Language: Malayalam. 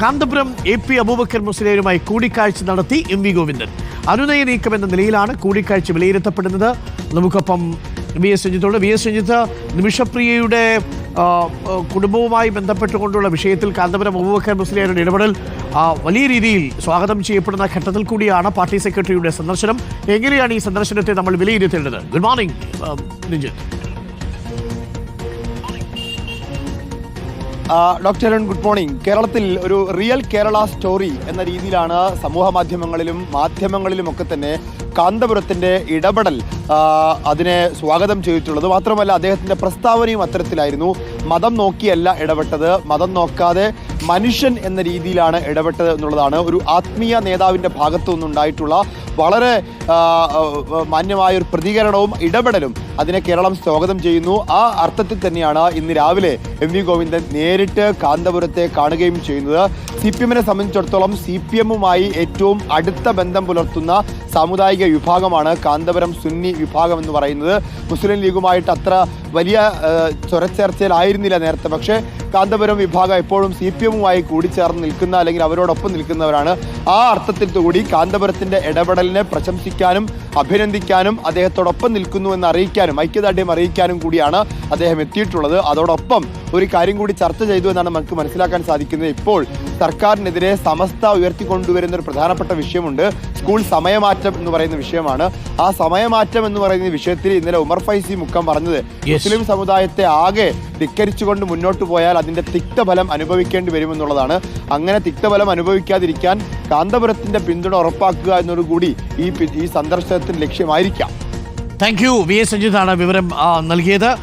കാന്തപുരം എ പി അബൂബക്കർ മുസ്ലിയരുമായി കൂടിക്കാഴ്ച നടത്തി എം വി ഗോവിന്ദൻ. അനുനയ നീക്കം എന്ന നിലയിലാണ് കൂടിക്കാഴ്ച വിലയിരുത്തപ്പെടുന്നത്. നമുക്കൊപ്പം വി എസ് രഞ്ജിത്തോട് വി എസ് രഞ്ജിത്ത് നിമിഷപ്രിയയുടെ കുടുംബവുമായി ബന്ധപ്പെട്ടുകൊണ്ടുള്ള വിഷയത്തിൽ കാന്തപുരം അബൂബക്കർ മുസ്ലിയാരുടെ ഇടപെടൽ വലിയ രീതിയിൽ സ്വാഗതം ചെയ്യപ്പെടുന്ന ഘട്ടത്തിൽ കൂടിയാണ് പാർട്ടി സെക്രട്ടറിയുടെ സന്ദർശനം. എങ്ങനെയാണ് ഈ സന്ദർശനത്തെ നമ്മൾ വിലയിരുത്തേണ്ടത്? Good morning Ranjith. Doctor Arun good morning. കേരളത്തിൽ ഒരു റിയൽ കേരള സ്റ്റോറി എന്ന രീതിയിലാണ് സമൂഹ മാധ്യമങ്ങളിലും മാധ്യമങ്ങളിലും ഒക്കെ തന്നെ കാന്തപുരത്തിന്റെ ഇടപെടൽ അതിനെ സ്വാഗതം ചെയ്തിട്ടുള്ളത്. മാത്രമല്ല അദ്ദേഹത്തിന്റെ പ്രസ്താവനയും അത്തരത്തിലായിരുന്നു. മതം നോക്കിയല്ല ഇടപെട്ടത്. മതം നോക്കാതെ മനുഷ്യൻ എന്ന രീതിയിലാണ് ഇടപെട്ടത് എന്നുള്ളതാണ് ഒരു ആത്മീയ നേതാവിന്റെ ഭാഗത്തു നിന്നുണ്ടായിട്ടുള്ള വളരെ മാന്യമായ ഒരു പ്രതികരണവും ഇടപെടലും അതിനെ കേരളം സ്വാഗതം ചെയ്യുന്നു. ആ അർത്ഥത്തിൽ തന്നെയാണ് ഇന്ന് രാവിലെ എം വി ഗോവിന്ദൻ നേരിട്ട് കാന്തപുരത്തെ കാണുകയും ചെയ്യുന്നത്. സി പി എമ്മിനെ സംബന്ധിച്ചിടത്തോളം സി പി എമ്മുമായി ഏറ്റവും അടുത്ത ബന്ധം പുലർത്തുന്ന സാമുദായിക വിഭാഗമാണ് കാന്തപുരം സുന്നി വിഭാഗം എന്ന് പറയുന്നത്. മുസ്ലിം ലീഗുമായിട്ട് അത്ര വലിയ ചൊരച്ചേർച്ചയിലായിരുന്നില്ല നേരത്തെ. പക്ഷേ കാന്തപുരം വിഭാഗം എപ്പോഴും സി പി എമ്മുമായി കൂടിച്ചേർന്ന് നിൽക്കുന്ന അല്ലെങ്കിൽ അവരോടൊപ്പം നിൽക്കുന്നവരാണ്. ആ അർത്ഥത്തിൽ കൂടി കാന്തപുരത്തിന്റെ ഇടപെടലിനെ പ്രശംസിക്കാനും അഭിനന്ദിക്കാനും അദ്ദേഹത്തോടൊപ്പം നിൽക്കുന്നു എന്ന് അറിയിക്കാനും ഐക്യദാർഢ്യം അറിയിക്കാനും കൂടിയാണ് അദ്ദേഹം എത്തിയിട്ടുള്ളത്. അതോടൊപ്പം ഒരു കാര്യം കൂടി ചർച്ച ചെയ്തു എന്നാണ് നമുക്ക് മനസ്സിലാക്കാൻ സാധിക്കുന്നത്. ഇപ്പോൾ സർക്കാരിനെതിരെ സമസ്ത ഉയർത്തിക്കൊണ്ടുവരുന്ന ഒരു പ്രധാനപ്പെട്ട വിഷയമുണ്ട്. സ്കൂൾ സമയമാറ്റം എന്ന് പറയുന്ന വിഷയമാണ്. ആ സമയമാറ്റം എന്ന് പറയുന്ന വിഷയത്തിൽ ഇന്നലെ ഉമർ ഫൈസി മുഖം പറഞ്ഞത്. മുസ്ലിം സമുദായത്തെ ആകെ ധിക്കരിച്ചുകൊണ്ട് മുന്നോട്ട് പോയാൽ അതിന്റെ തിക്തഫലം അനുഭവിക്കേണ്ടി വരുമെന്നുള്ളതാണ്. അങ്ങനെ തിക്തഫലം അനുഭവിക്കാതിരിക്കാൻ കാന്തപുരത്തിന്റെ പിന്തുണ ഉറപ്പാക്കുക എന്നോടുകൂടി ഈ ഈ സന്ദർശനത്തിന് ലക്ഷ്യമായിരിക്കാം. Thank you V. എസ്. രഞ്ജിത്താണ് വിവരം നൽകിയത്.